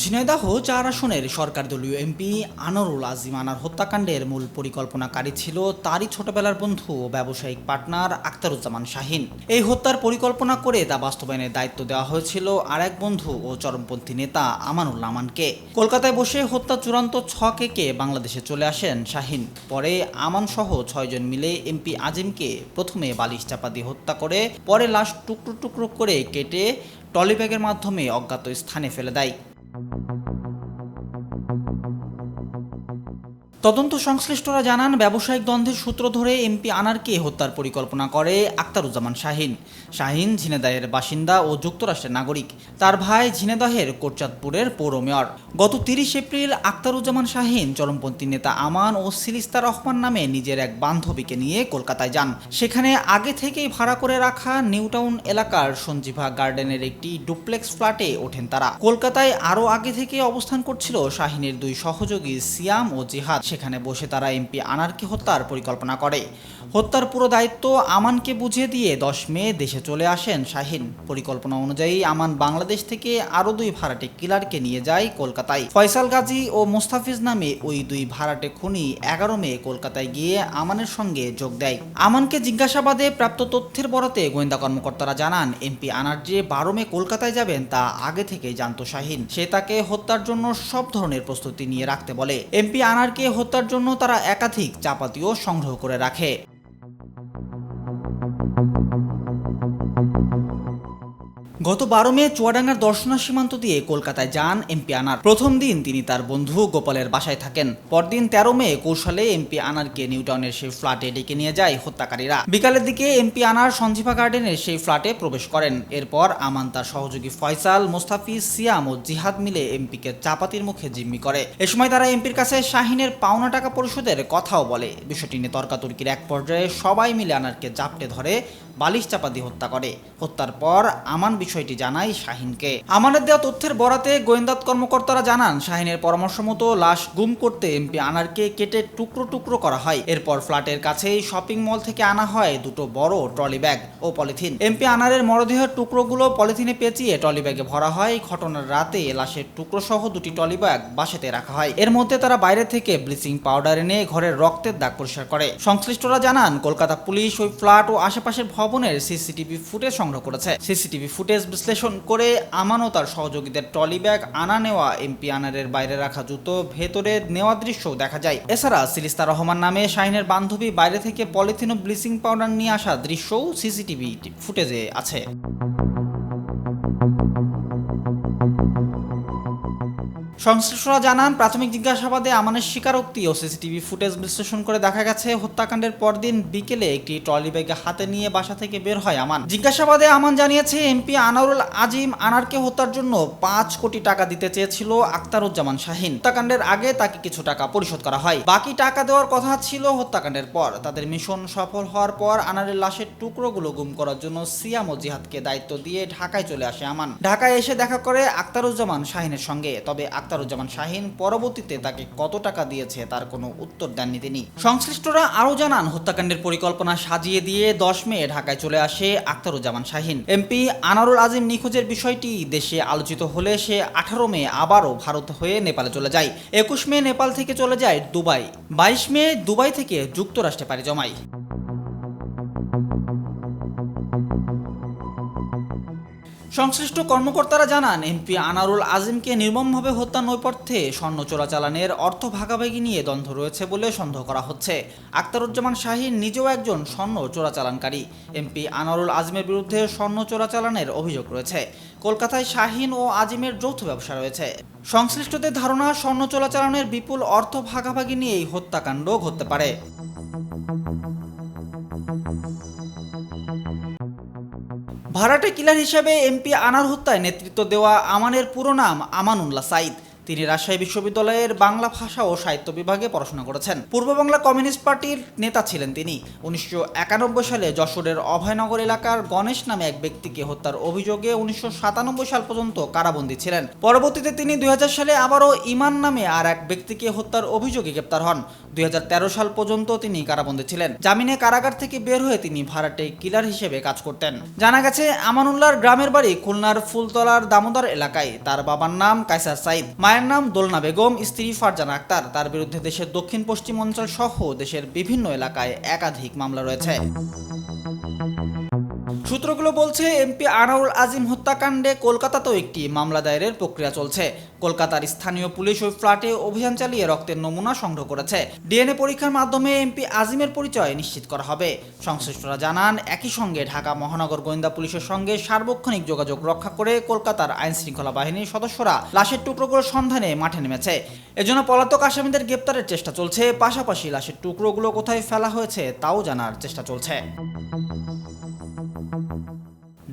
ঝিনাইদহ চার আসনের সরকার দলীয় এমপি আনোয়ারুল আজিম আনার হত্যাকাণ্ডের মূল পরিকল্পনাকারী ছিল তারই ছোটবেলার বন্ধু ও ব্যবসায়িক পার্টনার আক্তারুজ্জামান শাহিন। এই হত্যার পরিকল্পনা করে তা বাস্তবায়নের দায়িত্ব দেওয়া হয়েছিল আর এক বন্ধু ও চরমপন্থী নেতা আমানুল আমানকে। কলকাতায় বসে হত্যা চূড়ান্ত ছক এঁকে বাংলাদেশে চলে আসেন শাহিন। পরে আমান সহ ছয়জন মিলে এমপি আজিমকে প্রথমে বালিশ চাপা দিয়ে হত্যা করে, পরে লাশ টুকরো টুকরো করে কেটে টলিব্যাগের মাধ্যমে অজ্ঞাত স্থানে ফেলে দেয়। তদন্ত সংশ্লিষ্টরা জানান, ব্যবসায়িক দ্বন্দ্বের সূত্র ধরে এমপি আনারকে হত্যার পরিকল্পনা করে আক্তারুজ্জামান শাহিন। শাহিন ঝিনেদাহের বাসিন্দা ও যুক্তরাষ্ট্রের নাগরিক। তার ভাই ঝিনেদাহের কোটচাঁদপুরের পৌর মেয়র। গত তিরিশ এপ্রিল আক্তারুজ্জামান শাহিন চরমপন্থী নেতা আমান ও সিলিস্তা রহমান নামে নিজের এক বান্ধবীকে নিয়ে কলকাতায় যান। সেখানে আগে থেকেই ভাড়া করে রাখা নিউটাউন এলাকার সঞ্জীভা গার্ডেনের একটি ডুপ্লেক্স ফ্ল্যাটে ওঠেন তারা। কলকাতায় আরও আগে থেকে অবস্থান করছিল শাহিনের দুই সহযোগী সিয়াম ও জিহাদ। সেখানে বসে তারা এমপি আনারকে হত্যার পরিকল্পনা করে। হত্যার পুরো দায়িত্ব আমানকে বুঝিয়ে দিয়ে দশ মে দেশে চলে আসেন শাহিন। পরিকল্পনা অনুযায়ী আমান বাংলাদেশ থেকে আরও দুই ভাড়াটে কিলারকে নিয়ে যায় কলকাতায়। ফয়সাল গাজী ও মুস্তাফিজ নামে ওই দুই ভাড়াটে খুনি এগারো মে কলকাতায় গিয়ে আমানের সঙ্গে যোগ দেয়। আমানকে জিজ্ঞাসাবাদে প্রাপ্ত তথ্যের বরাতে গোয়েন্দা কর্মকর্তারা জানান, এমপি আনার যে বারো মে কলকাতায় যাবেন তা আগে থেকে জানতো শাহিন। সে তাকে হত্যার জন্য সব ধরনের প্রস্তুতি নিয়ে রাখতে বলে। এমপি আনারকে হত্যার জন্য তারা একাধিক চাপাতিও সংগ্রহ করে রাখে। গত বারো মে চুয়াডাঙ্গার দর্শনা সীমান্ত দিয়ে কলকাতায় যান এমপি আনার। প্রথম দিন তিনি তার বন্ধু গোপালের বাসায় থাকেন। পরদিন তেরো মে কৌশলে এমপি আনারকে নিউটাউনের সেই ফ্ল্যাটে ডেকে নিয়ে যায় হত্যাকারীরা। বিকালের দিকে এমপি আনার সঞ্জীভা গার্ডেনের সেই ফ্ল্যাটে প্রবেশ করেন। এরপর আমান তার সহযোগী ফয়সাল, মোস্তাফিজ, সিয়াম ও জিহাদ মিলে এমপিকে চাপাতির মুখে জিম্মি করে। এ সময় তারা এমপির কাছে শাহিনের পাওনা টাকা পরিশোধের কথাও বলে। বিষয়টি নিয়ে তর্কাতর্কির এক পর্যায়ে সবাই মিলে আনারকে জাপটে ধরে বালিশ চাপা দিয়ে হত্যা করে। হত্যার পর আমান বিষয়টি জানায় শাহিনকে। আমাদের দেওয়া তথ্যের বরাতে গোয়েন্দা কর্মকর্তারা জানান, শাহিনের পরামর্শ মতো লাশ গুম করতে এমপি আনারকে কেটে টুকরো টুকরো করা হয়। এরপর ফ্ল্যাটের কাছেই শপিং মল থেকে আনা হয় দুটো বড় ট্রলি ব্যাগ ও পলিথিন। এমপি আনারের মরদেহের টুকরোগুলো পলিথিনে পেঁচিয়ে ট্রলি ব্যাগে ভরা হয়। ঘটনার রাতে লাশের টুকরো সহ দুটি ট্রলি ব্যাগ বাসাতে রাখা হয়। এর মধ্যে তারা বাইরে থেকে ব্লিচিং পাউডার এনে ঘরের রক্তের দাগ পরিষ্কার করে। সংশ্লিষ্টরা জানান, কলকাতা পুলিশ ওই ফ্ল্যাট ও আশেপাশের ভবনের সিসিটিভি ফুটেজ সংগ্রহ করেছে। সিসিটিভি ফুটেজ বিশ্লেষণ করে আমানও তার সহযোগীদের ট্রলি ব্যাগ আনা নেওয়া, এমপি আনারের বাইরে রাখা জুতো ভেতরে নেওয়া দৃশ্য দেখা যায়। এছাড়া সিলিস্তা রহমান নামে শাহিনের বান্ধবী বাইরে থেকে পলিথিন ও ব্লিচিং পাউডার নিয়ে আসা দৃশ্যও সিসিটিভি ফুটেজে আছে। সংশ্লিষ্টরা জানান, প্রাথমিক জিজ্ঞাসাবাদে আমানের স্বীকারোক্তি ও সিসিটিভি ফুটেজ বিশ্লেষণ করে দেখা গেছে, হত্যাকাণ্ডের পরদিন বিকেলে একটি ট্রলি ব্যাগে হাতে নিয়ে বাসা থেকে বের হয় আমান। জিজ্ঞাসাবাদে আমান জানিয়েছে, এমপি আনারুল আজিম আনারকে হত্যার জন্য পাঁচ কোটি টাকা দিতে চেয়েছিল আক্তারুজ্জামান শাহিন। হত্যাকাণ্ডের আগে তাকে কিছু টাকা পরিশোধ করা হয়। বাকি টাকা দেওয়ার কথা ছিল হত্যাকাণ্ডের পর। তাদের মিশন সফল হওয়ার পর আনারের লাশের টুকরোগুলো গুম করার জন্য সিয়াম ও জিহাদকে দায়িত্ব দিয়ে ঢাকায় চলে আসে আমান। ঢাকায় এসে দেখা করে আক্তারুজ্জামান শাহিনের সঙ্গে। তবে আক্তারুজ্জামান শাহিন পরবর্তীতে তাকে কত টাকা দিয়েছে তার কোনো উত্তর দেননি তিনি। সংশ্লিষ্টরা আরও জানান, হত্যাকাণ্ডের পরিকল্পনা সাজিয়ে দিয়ে দশ মে ঢাকায় চলে আসে আখতারুজ্জামান শাহিন। এমপি আনারুল আজিম নিখোঁজের বিষয়টি দেশে আলোচিত হলে সে আঠারো মে আবারও ভারত হয়ে নেপালে চলে যায়। একুশ মে নেপাল থেকে চলে যায় দুবাই। বাইশ মে দুবাই থেকে যুক্তরাষ্ট্রে পাড়ি জমায়। সংশ্লিষ্ট কর্মকর্তারা জানান, এমপি আনারুল আজিমকে নির্মমভাবে হত্যা, নৈপথ্যে স্বর্ণ চোরাচালানের অর্থ ভাগাভাগি নিয়ে দ্বন্দ্ব রয়েছে বলে সন্দেহ করা হচ্ছে। আক্তারুজ্জামান শাহিন নিজেও একজন স্বর্ণ চোরাচালানকারী। এমপি আনারুল আজিমের বিরুদ্ধে স্বর্ণ চোরাচালানের অভিযোগ রয়েছে। কলকাতায় শাহীন ও আজিমের যৌথ ব্যবসা রয়েছে। সংশ্লিষ্টদের ধারণা, স্বর্ণ চোরাচালানের বিপুল অর্থ ভাগাভাগি নিয়ে এই হত্যাকাণ্ড ঘটতে পারে। ভাড়াটে কিলার হিসেবে এমপি আনার হত্যায় নেতৃত্ব দেওয়া আমানের পুরো নাম আমানুল্লাহ সাইদ তিনি রাজশাহী বিশ্ববিদ্যালয়ের বাংলা ভাষা ও সাহিত্য বিভাগে পড়াশোনা করেছেন। পূর্ব বাংলা কমিউনিস্ট পার্টির নেতা ছিলেন তিনি। উনিশশো একানব্বই সালে যশোরের অভয়নগর এলাকার গণেশ নামে এক ব্যক্তিকে হত্যার অভিযোগে উনিশশো সাতানব্বই সাল পর্যন্ত কারাবন্দী ছিলেন। পরবর্তীতে তিনি দুই সালে আবারও ইমান নামে আর এক ব্যক্তিকে হত্যার অভিযোগে গ্রেপ্তার হন। দুই হাজার তেরো সাল পর্যন্ত তিনি কারাবন্দী ছিলেন। জামিনে কারাগার থেকে বের হয়ে তিনি ভাড়াটে কিলার হিসেবে কাজ করতেন। জানা গেছে, আমানুল্লাহর গ্রামের বাড়ি খুলনার ফুলতলার দামোদর এলাকায়। তার বাবার নাম কাইসার সাইদ। মায়ের নাম দোলনা বেগম, স্ত্রী ফারজানা আক্তার। তার বিরুদ্ধে দেশের দক্ষিণ পশ্চিম অঞ্চল সহ দেশের বিভিন্ন এলাকায় একাধিক মামলা রয়েছে। সূত্রগুলো বলছে, এমপি আনাউল আজিম হত্যাকাণ্ডে কলকাতাতেও একটি মামলা দায়েরের প্রক্রিয়া চলছে। কলকাতার স্থানীয় পুলিশ ওই ফ্ল্যাটে অভিযান চালিয়ে রক্তের নমুনা সংগ্রহ করেছে। ডিএনএ পরীক্ষার মাধ্যমে এমপি আজিমের পরিচয় নিশ্চিত করা হবে। সংশ্লিষ্টরা জানান, একই সঙ্গে ঢাকা মহানগর গোয়েন্দা পুলিশের সঙ্গে সার্বক্ষণিক যোগাযোগ রক্ষা করে কলকাতার আইন শৃঙ্খলা বাহিনীর সদস্যরা লাশের টুকরোগুলোর সন্ধানে মাঠে নেমেছে। এজন্য পলাতক আসামিদের গ্রেপ্তারের চেষ্টা চলছে। পাশাপাশি লাশের টুকরোগুলো কোথায় ফেলা হয়েছে তাও জানার চেষ্টা চলছে।